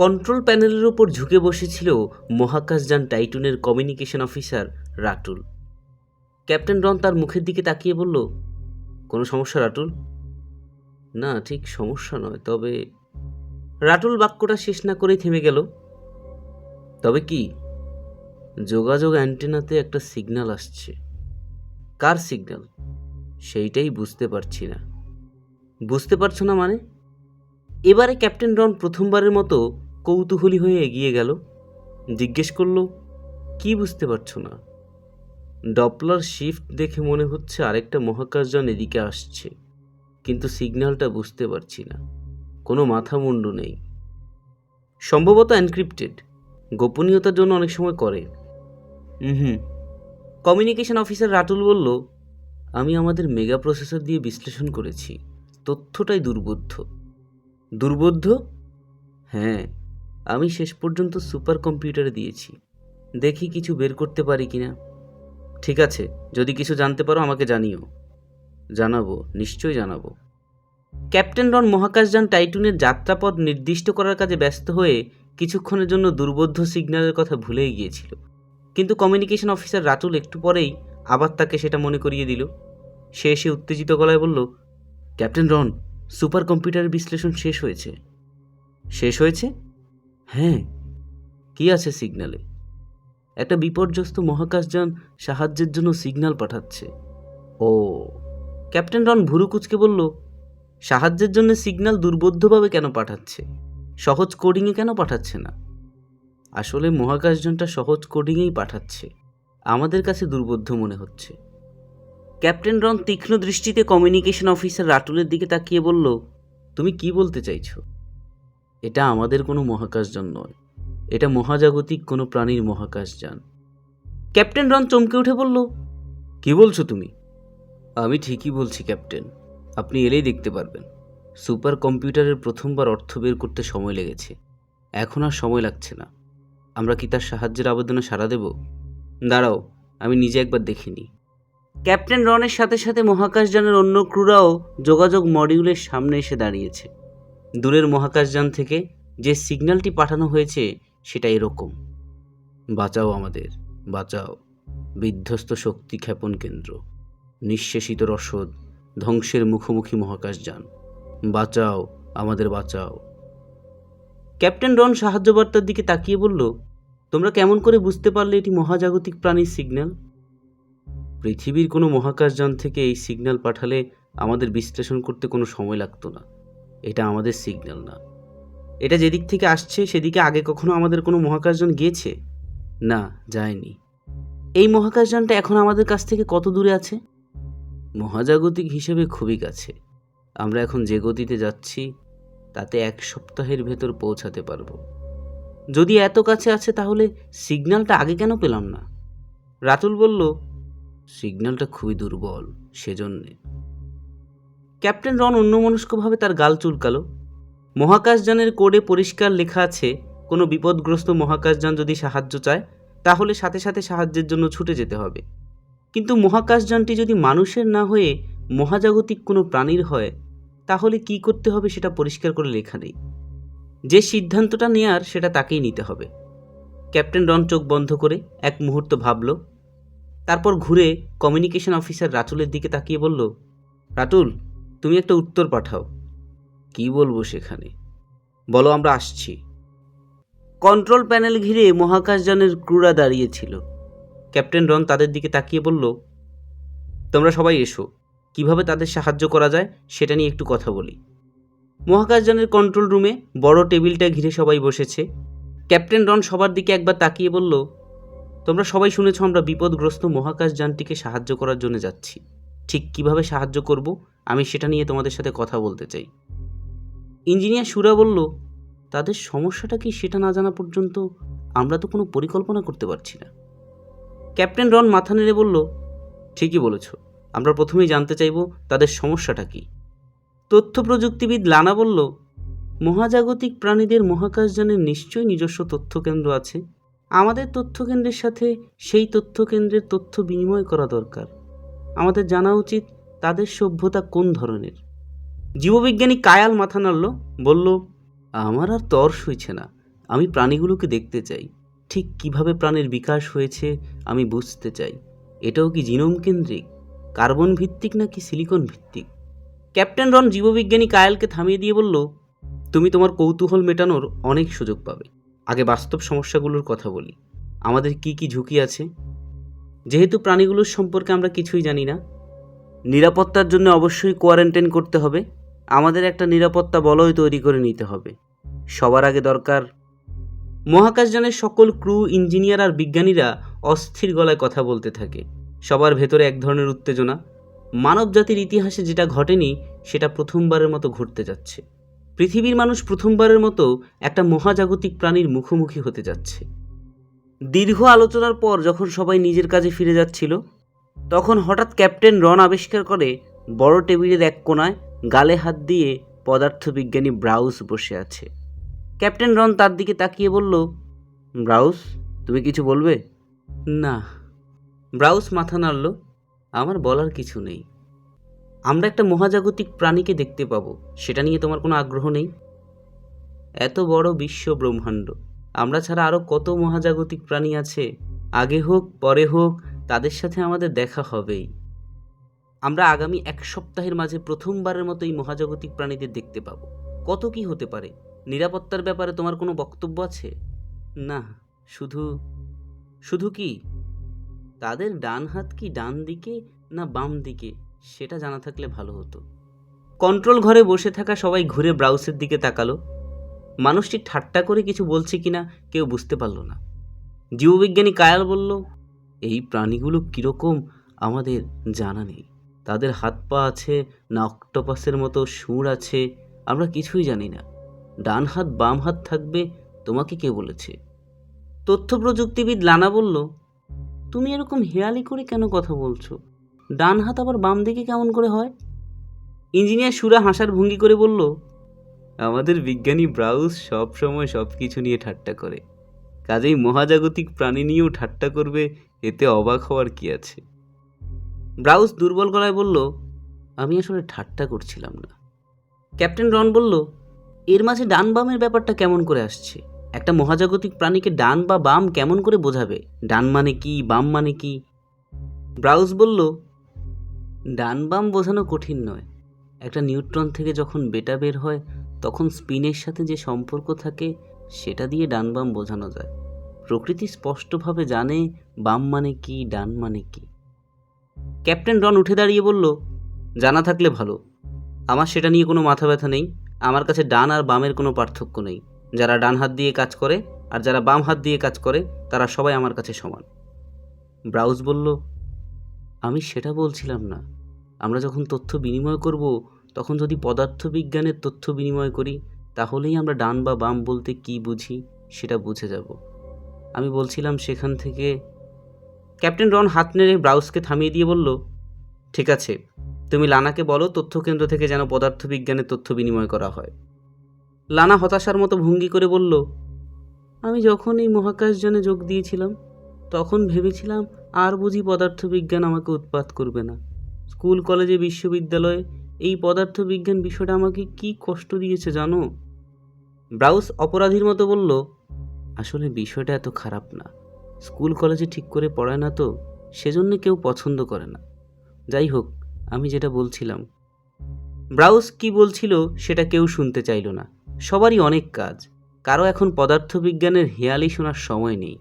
Control প্যানেলের ওপর ঝুঁকে বসেছিল মহাকাশযান টাইটুনের communication officer Ratul captain Ron তার মুখের দিকে তাকিয়ে বলল, কোনো সমস্যা রাটুল না, ঠিক সমস্যা নয়, তবে রাটুল বাক্যটা শেষ না করেই থেমে গেল। তবে কি, যোগাযোগ অ্যান্টেনাতে একটা সিগন্যাল আসছে। কার সিগন্যাল সেইটাই বুঝতে পারছি না। বুঝতে পারছ না মানে? এবারে ক্যাপ্টেন রন প্রথমবারের মতো কৌতূহলী হয়ে এগিয়ে গেল। জিজ্ঞেস করল, কি বুঝতে পারছ না? ডপলার শিফট দেখে মনে হচ্ছে আরেকটা মহাকাশযান এদিকে আসছে, কিন্তু সিগন্যালটা বুঝতে পারছি না। কোনো মাথা মুন্ডু নেই। সম্ভবত এনক্রিপ্টেড। গোপনীয়তার জন্য অনেক সময় করে। হুম। কমিউনিকেশন অফিসার রাতুল বলল, আমি আমাদের মেগা প্রসেসর দিয়ে বিশ্লেষণ করেছি। তথ্যটাই দুর্বোধ্য। দুর্বোধ্য? হ্যাঁ। আমি শেষ পর্যন্ত সুপার কম্পিউটারে দিয়েছি। দেখি কিছু বের করতে পারি কি না ঠিক আছে, যদি কিছু জানতে পারো আমাকে জানিও। জানাব, নিশ্চয়ই জানাব। ক্যাপ্টেন রন মহাকাশযান টাইটুনের যাত্রাপথ নির্দিষ্ট করার কাজে ব্যস্ত হয়ে কিছুক্ষণের জন্য দুর্বোধ্য সিগন্যালের কথা ভুলেই গিয়েছিল। কিন্তু কমিউনিকেশন অফিসার রাতুল একটু পরেই আবার তাকে সেটা মনে করিয়ে দিল। সে এসে উত্তেজিত গলায় বলল, ক্যাপ্টেন রন সুপার কম্পিউটারের বিশ্লেষণ শেষ হয়েছে। শেষ হয়েছে? হ্যাঁ কি আছে সিগন্যালে একটা বিপর্যস্ত মহাকাশযান সাহায্যের জন্য সিগন্যাল পাঠাচ্ছে। ও, ক্যাপ্টেন রন ভুরুকুচকে বলল, সাহায্যের জন্য সিগন্যাল দুর্বোধ্যভাবে কেন পাঠাচ্ছে? সহজ কোডিংয়ে কেন পাঠাচ্ছে না? আসলে মহাকাশযানটা সহজ কোডিংয়েই পাঠাচ্ছে। আমাদের কাছে দুর্বোধ্য মনে হচ্ছে। ক্যাপ্টেন রন তীক্ষ্ণ দৃষ্টিতে কমিউনিকেশন অফিসার রাটুলের দিকে তাকিয়ে বলল, তুমি কি বলতে চাইছো? এটা আমাদের কোনো মহাকাশযান নয়। এটা মহাজাগতিক কোনো প্রাণীর মহাকাশযান ক্যাপ্টেন রন চমকে উঠে বলল, কি বলছো তুমি? আমি ঠিকই বলছি, ক্যাপ্টেন। আপনি এলেই দেখতে পারবেন। সুপার কম্পিউটারের প্রথমবার অর্থ বের করতে সময় লেগেছে। এখন আর সময় লাগছে না। আমরা কি তার সাহায্যের আবেদনে সাড়া দেব? দাঁড়াও, আমি নিজে একবার দেখিনি ক্যাপ্টেন রনের সাথে সাথে মহাকাশযানের অন্য ক্রুরাও যোগাযোগ মডিউলের সামনে এসে দাঁড়িয়েছে। দূরের মহাকাশযান থেকে যে সিগন্যালটি পাঠানো হয়েছে সেটা এরকম। বাঁচাও আমাদের, বাঁচাও, বিধ্বস্ত শক্তি ক্ষেপণ কেন্দ্র, নিঃশেষিত রসদ, ধ্বংসের মুখোমুখি মহাকাশযান। বাঁচাও, আমাদের বাঁচাও। ক্যাপ্টেন রন সাহায্য বার্তার দিকে তাকিয়ে বলল, তোমরা কেমন করে বুঝতে পারলে এটি মহাজাগতিক প্রাণীর সিগন্যাল? পৃথিবীর কোনো মহাকাশযান থেকে এই সিগন্যাল পাঠালে আমাদের বিশ্লেষণ করতে কোনো সময় লাগতো না। এটা আমাদের সিগন্যাল না। এটা যেদিক থেকে আসছে, সেদিকে আগে কখনো আমাদের কোনো মহাকাশযান গিয়েছে না, যায়নি। এই মহাকাশযানটা এখন আমাদের কাছ থেকে কত দূরে আছে? মহাজাগতিক হিসেবে খুবই কাছে। আমরা এখন যে গতিতে যাচ্ছি, তাতে এক সপ্তাহের ভেতর পৌঁছাতে পারব। যদি এত কাছে আছে, তাহলে সিগন্যালটা আগে কেন পেলাম না? রাতুল বলল সিগন্যালটা খুবই দুর্বল, সেজন্যে। ক্যাপ্টেন রন অন্যমনস্কভাবে তার গাল চুলকালো। মহাকাশযানের কোডে পরিষ্কার লেখা আছে, কোনো বিপদগ্রস্ত মহাকাশযান যদি সাহায্য চায়, তাহলে সাথে সাথে সাহায্যের জন্য ছুটে যেতে হবে। কিন্তু মহাকাশযানটি যদি মানুষের না হয়ে মহাজাগতিক কোনো প্রাণীর হয়, তাহলে কি করতে হবে সেটা পরিষ্কার করে লেখা নেই। যে সিদ্ধান্তটা নেয়ার সেটা তাকেই নিতে হবে। ক্যাপ্টেন রন চোখ বন্ধ করে এক মুহূর্ত ভাবল, তারপর ঘুরে কমিউনিকেশন অফিসার রাতুলের দিকে তাকিয়ে বলল, রাতুল তুমি একটা উত্তর পাঠাও। কি বলব সেখানে? বলো, আমরা আসছি। কন্ট্রোল প্যানেল ঘিরে মহাকাশযানের ক্রুরা দাঁড়িয়েছিল ক্যাপ্টেন রন তাদের দিকে তাকিয়ে বলল, তোমরা সবাই এসো। কীভাবে তাদের সাহায্য করা যায় সেটা নিয়ে একটু কথা বলি। মহাকাশযানের কন্ট্রোল রুমে বড় টেবিলটা ঘিরে সবাই বসেছে। ক্যাপ্টেন রন সবার দিকে একবার তাকিয়ে বলল, তোমরা সবাই শুনেছ আমরা বিপদগ্রস্ত মহাকাশযানটিকে সাহায্য করার জন্য যাচ্ছি। ঠিক কীভাবে সাহায্য করব? আমি সেটা নিয়ে তোমাদের সাথে কথা বলতে চাই। ইঞ্জিনিয়ার সুরা বলল, তাদের সমস্যাটা কি সেটা না জানা পর্যন্ত আমরা তো কোনো পরিকল্পনা করতে পারছি না। ক্যাপ্টেন রন মাথা নেড়ে বলল, ঠিকই বলেছ। আমরা প্রথমেই জানতে চাইব তাদের সমস্যাটা কি। তথ্য প্রযুক্তিবিদ লানা বলল, মহাজাগতিক প্রাণীদের মহাকাশযানের নিশ্চয়ই নিজস্ব তথ্য কেন্দ্র আছে। আমাদের তথ্য কেন্দ্রের সাথে সেই তথ্য কেন্দ্রের তথ্য বিনিময় করা দরকার। আমাদের জানা উচিত তাদের সভ্যতা কোন ধরনের। জীববিজ্ঞানী কায়াল মাথা নাড়ল বলল, আমার আর তর সইছে না। আমি প্রাণীগুলোকে দেখতে চাই। ঠিক কীভাবে প্রাণের বিকাশ হয়েছে আমি বুঝতে চাই। এটাও কি জিনোম কেন্দ্রিক? কার্বন ভিত্তিক নাকি সিলিকন ভিত্তিক? ক্যাপ্টেন রন জীববিজ্ঞানী কায়ালকে থামিয়ে দিয়ে বলল, তুমি তোমার কৌতূহল মেটানোর অনেক সুযোগ পাবে। আগে বাস্তব সমস্যাগুলোর কথা বলি। আমাদের কি কি ঝুঁকি আছে? যেহেতু প্রাণীগুলোর সম্পর্কে আমরা কিছুই জানি না, নিরাপত্তার জন্য অবশ্যই কোয়ারেন্টাইন করতে হবে। আমাদের একটা নিরাপত্তা বলয় তৈরি করে নিতে হবে। সবার আগে দরকার, মহাকাশযানের সকল ক্রু ইঞ্জিনিয়ার আর বিজ্ঞানীরা অস্থির গলায় কথা বলতে থাকে। সবার ভেতরে এক ধরনের উত্তেজনা। মানব জাতির ইতিহাসে যেটা ঘটেনি, সেটা প্রথমবারের মতো ঘটতে যাচ্ছে। পৃথিবীর মানুষ প্রথমবারের মতো একটা মহাজাগতিক প্রাণীর মুখোমুখি হতে যাচ্ছে। দীর্ঘ আলোচনার পর যখন সবাই নিজের কাজে ফিরে যাচ্ছিল, তখন হঠাৎ ক্যাপ্টেন রন আবিষ্কার করে বড় টেবিলের এক কোণায় গালে হাত দিয়ে পদার্থবিজ্ঞানী ব্রাউস বসে আছে। ক্যাপ্টেন রন তার দিকে তাকিয়ে বলল, ব্রাউস, তুমি কিছু বলবে? না। ব্রাউস মাথা নাড়ল, আমার বলার কিছু নেই। আমরা একটা মহাজাগতিক প্রাণীকে দেখতে পাবো, সেটা নিয়ে তোমার কোনো আগ্রহ নেই? এত বড় বিশ্ব ব্রহ্মাণ্ড আমরা ছাড়া আরও কত মহাজাগতিক প্রাণী আছে? আগে হোক, পরে হোক, তাদের সাথে আমাদের দেখা হবেই। আমরা আগামী এক সপ্তাহের মাঝে প্রথমবারের মতো এই মহাজাগতিক প্রাণীদের দেখতে পাবো। কত কি হতে পারে? নিরাপত্তার ব্যাপারে তোমার কোনো বক্তব্য আছে? না, শুধু শুধু কি? তাদের ডান হাত কি ডান দিকে না বাম দিকে? সেটা জানা থাকলে ভালো হতো। কন্ট্রোল ঘরে বসে থাকা সবাই ঘুরে ব্রাউসের দিকে তাকালো। মানুষটি ঠাট্টা করে কিছু বলছে কিনা কেউ বুঝতে পারল না। জীববিজ্ঞানী কায়াল বলল, এই প্রাণীগুলো কীরকম আমাদের জানা নেই। তাদের হাত পা আছে, না অক্টোপাসের মতো সুর আছে, আমরা কিছুই জানি না। ডান হাত, বাম হাত থাকবে, তোমাকে কে বলেছে? তথ্য প্রযুক্তিবিদ লানা বলল, তুমি এরকম হেয়ালি করে কেন কথা বলছো? ডান হাত আবার বাম দিকে কেমন করে হয়? ইঞ্জিনিয়ার সুরা হাসার ভঙ্গি করে বলল আমাদের বিজ্ঞানী ব্রাউস সব সময় সব কিছু নিয়ে ঠাট্টা করে। কাজেই মহাজাগতিক প্রাণী নিয়েও ঠাট্টা করবে, এতে অবাক হওয়ার কি আছে? ব্রাউস দুর্বল গলায় বলল, আমি আসলে ঠাট্টা করছিলাম না। ক্যাপ্টেন রন বলল, এর মাঝে ডান বামের ব্যাপারটা কেমন করে আসছে? একটা মহাজাগতিক প্রাণীকে ডান বা বাম কেমন করে বোঝাবে? ডান মানে কি, বাম মানে কি? ব্রাউস বলল, ডান বাম বোঝানো কঠিন নয়। একটা নিউট্রন থেকে যখন বেটা বের হয় তখন স্পিনের সাথে যে সম্পর্ক থাকে, সেটা দিয়ে ডান বাম বোঝানো যায়। প্রকৃতি স্পষ্টভাবে জানে বাম মানে কি, ডান মানে কি। ক্যাপ্টেন রন উঠে দাঁড়িয়ে বলল, জানা থাকলে ভালো। আমার সেটা নিয়ে কোনো মাথা ব্যথা নেই। আমার কাছে ডান আর বামের কোনো পার্থক্য নেই। যারা ডান হাত দিয়ে কাজ করে আর যারা বাম হাত দিয়ে কাজ করে, তারা সবাই আমার কাছে সমান। ব্রাউজ বলল, আমি সেটা বলছিলাম না। আমরা যখন তথ্য বিনিময় করব তখন যদি পদার্থবিজ্ঞানের তথ্য বিনিময় করি, তাহলেই আমরা ডান বা বাম বলতে কি বুঝি সেটা বুঝে যাব। আমি বলছিলাম সেখান থেকে, ক্যাপ্টেন রন হাত নেড়ে ব্রাউসকে থামিয়ে দিয়ে বলল, ঠিক আছে, তুমি লানাকে বলো তথ্য কেন্দ্র থেকে যেন পদার্থবিজ্ঞানের তথ্য বিনিময় করা হয়। লানা হতাশার মতো ভঙ্গি করে বলল, আমি যখন এই মহাকাশযানে যোগ দিয়েছিলাম, তখন ভেবেছিলাম আর বুঝি পদার্থবিজ্ঞান আমাকে উৎপাত করবে না। স্কুল, কলেজে, বিশ্ববিদ্যালয়ে এই পদার্থবিজ্ঞান বিষয়টা আমাকে কি কষ্ট দিয়েছে জানো? ব্রাউস অপরাধীর মতো বলল, আসলে বিষয়টা এত খারাপ না। স্কুল কলেজে ঠিক করে পড়ায় না তো, সেজন্য কেউ পছন্দ করে না। যাই হোক, আমি যেটা বলছিলাম। ব্রাউস কি বলছিল সেটা কেউ শুনতে চাইল না। সবারই অনেক কাজ। কারও এখন পদার্থবিজ্ঞানের হেয়ালি শোনার সময় নেই।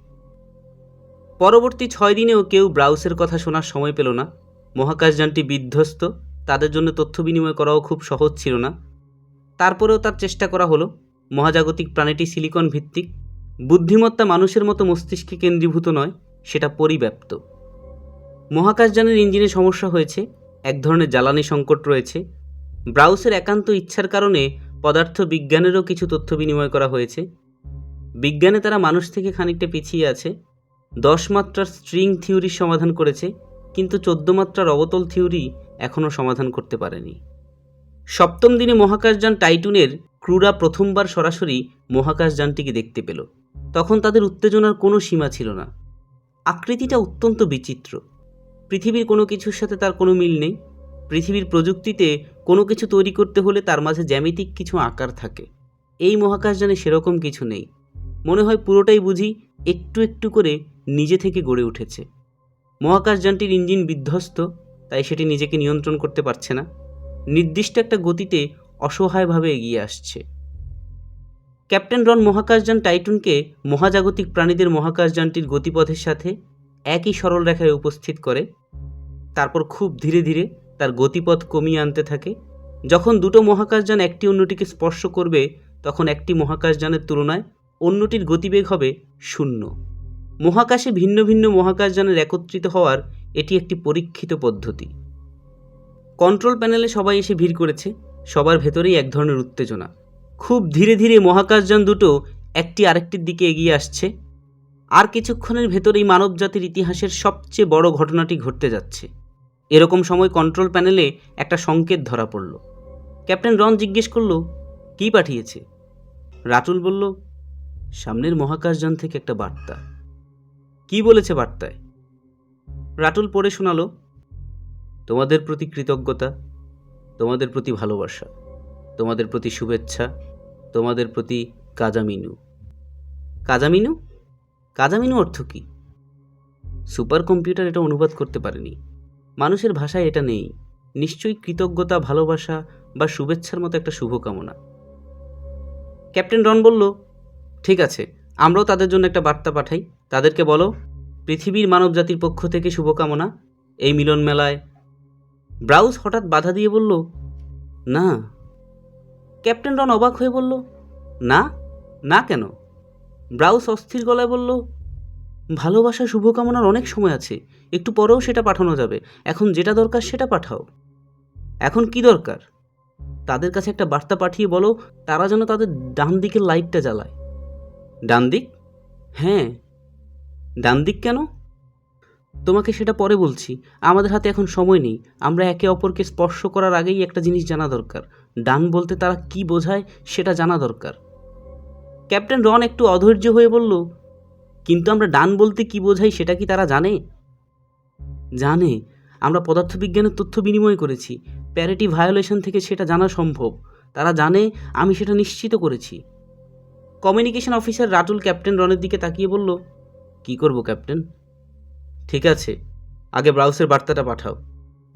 পরবর্তী ছয় দিনেও কেউ ব্রাউসের কথা শোনার সময় পেল না। মহাকাশযানটি বিধ্বস্ত। তাদের জন্য তথ্য বিনিময় করাও খুব সহজ ছিল না। তারপরেও তার চেষ্টা করা হলো। মহাজাগতিক প্রাণীটি সিলিকন ভিত্তিক। বুদ্ধিমত্তা মানুষের মতো মস্তিষ্কে কেন্দ্রীভূত নয়, সেটা পরিব্যাপ্ত। মহাকাশযানের ইঞ্জিনে সমস্যা হয়েছে, এক ধরনের জ্বালানি সংকট রয়েছে। ব্রাউসের একান্ত ইচ্ছার কারণে পদার্থ বিজ্ঞানেরও কিছু তথ্য বিনিময় করা হয়েছে। বিজ্ঞানে তারা মানুষ থেকে খানিকটা পিছিয়ে আছে। দশ মাত্রার স্ট্রিং থিওরির সমাধান করেছে, কিন্তু চোদ্দ মাত্রার অবতল থিওরি এখনও সমাধান করতে পারেনি। সপ্তম দিনে মহাকাশযান টাইটুনের ক্রুরা প্রথমবার সরাসরি মহাকাশযানটিকে দেখতে পেল। তখন তাদের উত্তেজনার কোনো সীমা ছিল না। আকৃতিটা অত্যন্ত বিচিত্র। পৃথিবীর কোনো কিছুর সাথে তার কোনো মিল নেই। পৃথিবীর প্রযুক্তিতে কোনো কিছু তৈরি করতে হলে তার মাঝে জ্যামিতিক কিছু আকার থাকে। এই মহাকাশযানে সেরকম কিছু নেই। মনে হয় পুরোটাই বুঝি একটু একটু করে নিজে থেকে গড়ে উঠেছে। মহাকাশযানটির ইঞ্জিন বিধ্বস্ত। তাই সেটি নিজেকে নিয়ন্ত্রণ করতে পারছে না। নির্দিষ্ট একটা গতিতে অসহায়ভাবে এগিয়ে আসছে। ক্যাপ্টেন রন মহাকাশযান টাইটুনকে মহাজাগতিক প্রাণীদের মহাকাশযানটির গতিপথের সাথে একই সরল রেখায় উপস্থিত করে, তারপর খুব ধীরে ধীরে তার গতিপথ কমিয়ে আনতে থাকে। যখন দুটো মহাকাশযান একটি অন্যটিকে স্পর্শ করবে, তখন একটি মহাকাশযানের তুলনায় অন্যটির গতিবেগ হবে শূন্য। মহাকাশে ভিন্ন ভিন্ন মহাকাশযানের একত্রিত হওয়ার এটি একটি পরীক্ষিত পদ্ধতি। কন্ট্রোল প্যানেলে সবাই এসে ভিড় করেছে, সবার ভেতরেই এক ধরনের উত্তেজনা। খুব ধীরে ধীরে মহাকাশযান দুটো একটি আরেকটির দিকে এগিয়ে আসছে, আর কিছুক্ষণের ভেতরেই মানবজাতির ইতিহাসের সবচেয়ে বড় ঘটনাটি ঘটতে যাচ্ছে। এরকম সময় কন্ট্রোল প্যানেলে একটা সংকেত ধরা পড়ল। ক্যাপ্টেন রন জিজ্ঞেস করল, কী পাঠিয়েছে? রাতুল বলল, সামনের মহাকাশযান থেকে একটা বার্তা। কি বলেছে বার্তায়? রাটুল পড়ে শোনালো, তোমাদের প্রতি কৃতজ্ঞতা, তোমাদের প্রতি ভালোবাসা, তোমাদের প্রতি শুভেচ্ছা, তোমাদের প্রতি কাজামিনু। কাজামিনু? কাজামিনু অর্থ কী? সুপার কম্পিউটার এটা অনুবাদ করতে পারেনি। মানুষের ভাষায় এটা নেই। নিশ্চয়ই কৃতজ্ঞতা, ভালোবাসা বা শুভেচ্ছার মতো একটা শুভকামনা। ক্যাপ্টেন রন বলল, ঠিক আছে, আমরাও তাদের জন্য একটা বার্তা পাঠাই। তাদেরকে বলো, পৃথিবীর মানবজাতির পক্ষ থেকে শুভকামনা, এই মিলন মেলায় ব্রাউজ হঠাৎ বাধা দিয়ে বলল, না। ক্যাপ্টেন রন অবাক হয়ে বলল, না? না কেন? ব্রাউজ অস্থির গলায় বলল, ভালোবাসা, শুভকামনার অনেক সময় আছে। একটু পরেও সেটা পাঠানো যাবে। এখন যেটা দরকার সেটা পাঠাও। এখন কি দরকার? তাদের কাছে একটা বার্তা পাঠিয়ে বলো, তারা যেন তাদের ডান দিকের লাইটটা জ্বালায়। ডান দিক হ্যাঁ ডান দিক কেন? তোমাকে সেটা পরে বলছি। আমাদের হাতে এখন সময় নেই। আমরা একে অপরকে স্পর্শ করার আগেই একটা জিনিস জানা দরকার। ডান বলতে তারা কি বোঝায় সেটা জানা দরকার। ক্যাপ্টেন রন একটু অধৈর্য হয়ে বলল, কিন্তু আমরা ডান বলতে কি বোঝাই সেটা কি তারা জানে? জানে। আমরা পদার্থবিজ্ঞানের তথ্য বিনিময় করেছি। প্যারিটি ভায়োলেশন থেকে সেটা জানা সম্ভব। তারা জানে, আমি সেটা নিশ্চিত করেছি। কমিউনিকেশন অফিসার রাতুল ক্যাপ্টেন রনের দিকে তাকিয়ে বলল কি করব, ক্যাপ্টেন? ঠিক আছে, আগে ব্রাউসের বার্তাটা পাঠাও।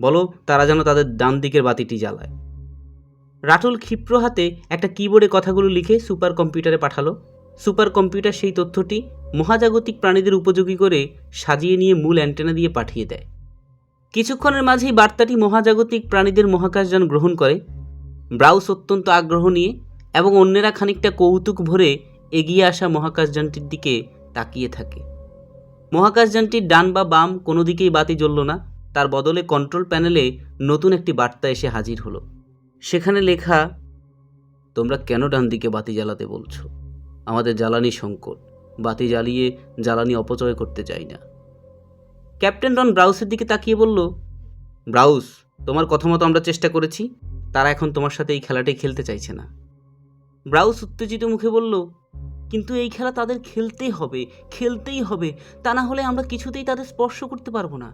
বলো, তারা যেন তাদের ডান দিকের বাতিটি জ্বালায়। রাটুল ক্ষিপ্র হাতে একটা কিবোর্ডে কথাগুলো লিখে সুপার কম্পিউটারে পাঠালো। সুপার কম্পিউটার সেই তথ্যটি মহাজাগতিক প্রাণীদের উপযোগী করে সাজিয়ে নিয়ে মূল অ্যান্টেনা দিয়ে পাঠিয়ে দেয়। কিছুক্ষণের মাঝেই বার্তাটি মহাজাগতিক প্রাণীদের মহাকাশযান গ্রহণ করে। ব্রাউস অত্যন্ত আগ্রহ নিয়ে এবং অন্যেরা খানিকটা কৌতুক ভরে এগিয়ে আসা মহাকাশযানটির দিকে তাকিয়ে থাকে। মহাকাশযানটির ডান বা বাম কোনো দিকেই বাতি জ্বলল না। তার বদলে কন্ট্রোল প্যানেলে নতুন একটি বার্তা এসে হাজির হলো। সেখানে লেখা, তোমরা কেন ডান দিকে বাতি জ্বালাতে বলছো? আমাদের জ্বালানি সংকট। বাতি জ্বালিয়ে জ্বালানি অপচয় করতে চাই না। ক্যাপ্টেন রন ব্রাউসের দিকে তাকিয়ে বলল, ব্রাউস, তোমার কথা মতো আমরা চেষ্টা করেছি। তারা এখন তোমার সাথে এই খেলাটি খেলতে চাইছে না। ব্রাউস উত্তেজিত মুখে বলল কিন্তু এই খেলা তাদের খেলতেই হবে খেলতেই হবে। তা না হলে আমরা কিছুতেই তাদের স্পর্শ করতে পারব না।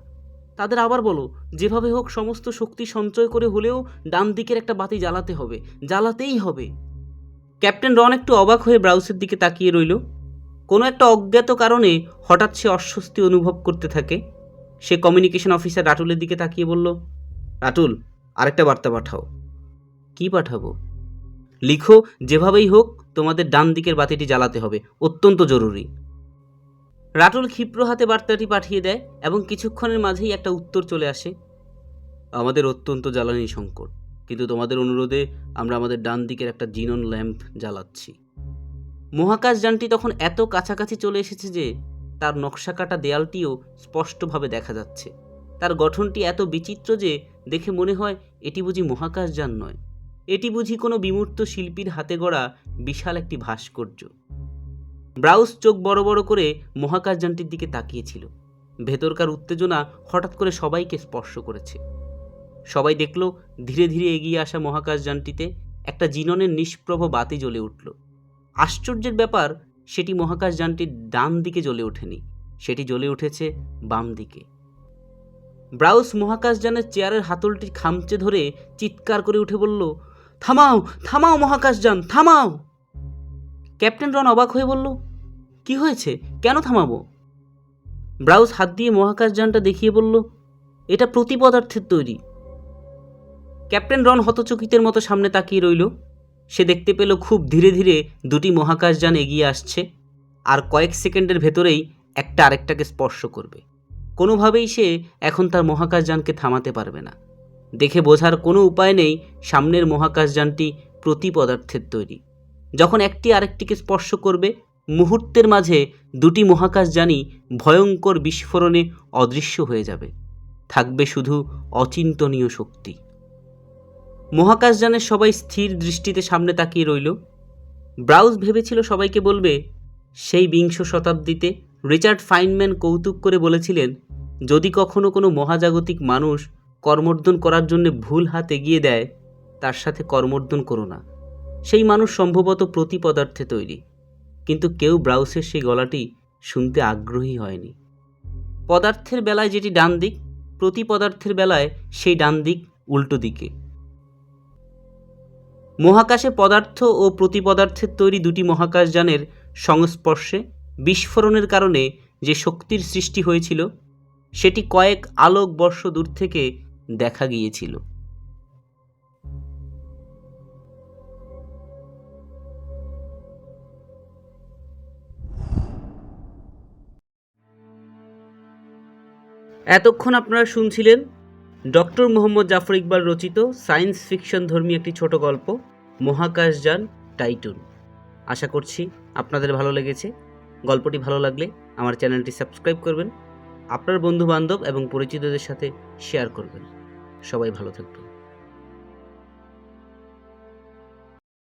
তাদের আবার বলো, যেভাবে হোক সমস্ত শক্তি সঞ্চয় করে হলেও ডান দিকের একটা বাতি জ্বালাতে হবে, জ্বালাতেই হবে। ক্যাপ্টেন রন একটু অবাক হয়ে ব্রাউসের দিকে তাকিয়ে রইল। কোনো একটা অজ্ঞাত কারণে হঠাৎ সে অস্বস্তি অনুভব করতে থাকে। সে কমিউনিকেশন অফিসার রাটুলের দিকে তাকিয়ে বলল রাটুল আরেকটা বার্তা পাঠাও। কি পাঠাবো? লিখো, যেভাবেই হোক তোমাদের ডান দিকের বাতিটি জ্বালাতে হবে, অত্যন্ত জরুরি। রাটুল ক্ষিপ্র হাতে বার্তাটি পাঠিয়ে দেয় এবং কিছুক্ষণের মাঝেই একটা উত্তর চলে আসে, আমাদের অত্যন্ত জ্বালানি সংকট, কিন্তু তোমাদের অনুরোধে আমরা আমাদের ডান দিকের একটা জিনন ল্যাম্প জ্বালাচ্ছি। মহাকাশযানটি তখন এত কাছাকাছি চলে এসেছে যে তার নকশা কাটা দেয়ালটিও স্পষ্টভাবে দেখা যাচ্ছে। তার গঠনটি এত বিচিত্র যে দেখে মনে হয় এটি বুঝি মহাকাশযান নয়। এটি বুঝি কোনো বিমূর্ত শিল্পীর হাতে গড়া বিশাল একটি ভাস্কর্য। ব্রাউস চোখ বড় বড় করে মহাকাশযানটির দিকে তাকিয়েছিল। ভেতরকার উত্তেজনা হঠাৎ করে সবাইকে স্পর্শ করেছে। সবাই দেখল, ধীরে ধীরে এগিয়ে আসা মহাকাশযানটিতে একটা জিননের নিষ্প্রভ বাতি জ্বলে উঠল। আশ্চর্যের ব্যাপার, সেটি মহাকাশযানটির ডান দিকে জ্বলে ওঠেনি, সেটি জ্বলে উঠেছে বাম দিকে। ব্রাউস মহাকাশযানের চেয়ারের হাতলটি খামচে ধরে চিৎকার করে উঠে বলল থামাও থামাও মহাকাশযান, থামাও। ক্যাপ্টেন রন অবাক হয়ে বলল, কি হয়েছে? কেন থামাবো? ব্রাউজ হাত দিয়ে মহাকাশযানটা দেখিয়ে বলল, এটা প্রতি পদার্থের তৈরি। ক্যাপ্টেন রন হতচকিতের মতো সামনে তাকিয়ে রইল। সে দেখতে পেল খুব ধীরে ধীরে দুটি মহাকাশযান এগিয়ে আসছে আর কয়েক সেকেন্ডের ভেতরেই একটা আরেকটাকে স্পর্শ করবে। কোনোভাবেই সে এখন তার মহাকাশযানকে থামাতে পারবে না। দেখে বোঝার কোনো উপায় নেই সামনের মহাকাশযানটি প্রতি পদার্থের তৈরি। যখন একটি আরেকটিকে স্পর্শ করবে, মুহূর্তের মাঝে দুটি মহাকাশযানই ভয়ঙ্কর বিস্ফোরণে অদৃশ্য হয়ে যাবে। থাকবে শুধু অচিন্তনীয় শক্তি। মহাকাশযানের সবাই স্থির দৃষ্টিতে সামনে তাকিয়ে রইল। ব্রাউজ ভেবেছিল সবাইকে বলবে, সেই বিংশ শতাব্দীতে রিচার্ড ফাইনম্যান কৌতুক করে বলেছিলেন, যদি কখনো কোনো মহাজাগতিক মানুষ কর্মর্দন করার জন্য ভুল হাত এগিয়ে দেয়, তার সাথে কর্মর্দন করো না। সেই মানুষ সম্ভবত প্রতি পদার্থে তৈরি, কিন্তু কেউ ব্রাউসের সেই গলাটি শুনতে আগ্রহী হয়নি। পদার্থের বেলায় যেটি ডান দিক, প্রতি পদার্থের বেলায় সেই ডান দিক উল্টো দিকে। মহাকাশে পদার্থ ও প্রতিপদার্থের তৈরি দুটি মহাকাশযানের সংস্পর্শে বিস্ফোরণের কারণে যে শক্তির সৃষ্টি হয়েছিল, সেটি কয়েক আলোক বর্ষ দূর থেকে দেখা গিয়েছিল। এতক্ষণ আপনারা শুনছিলেন ডক্টর মোহাম্মদ জাফর ইকবাল রচিত সায়েন্স ফিকশন ধর্মী একটি ছোট গল্প মহাকাশযান টাইটুন। আশা করছি আপনাদের ভালো লেগেছে। গল্পটি ভালো লাগলে আমার চ্যানেলটি সাবস্ক্রাইব করবেন, আপনার বন্ধু বান্ধব এবং পরিচিতদের সাথে শেয়ার করবেন। সবাই ভালো থাকবেন।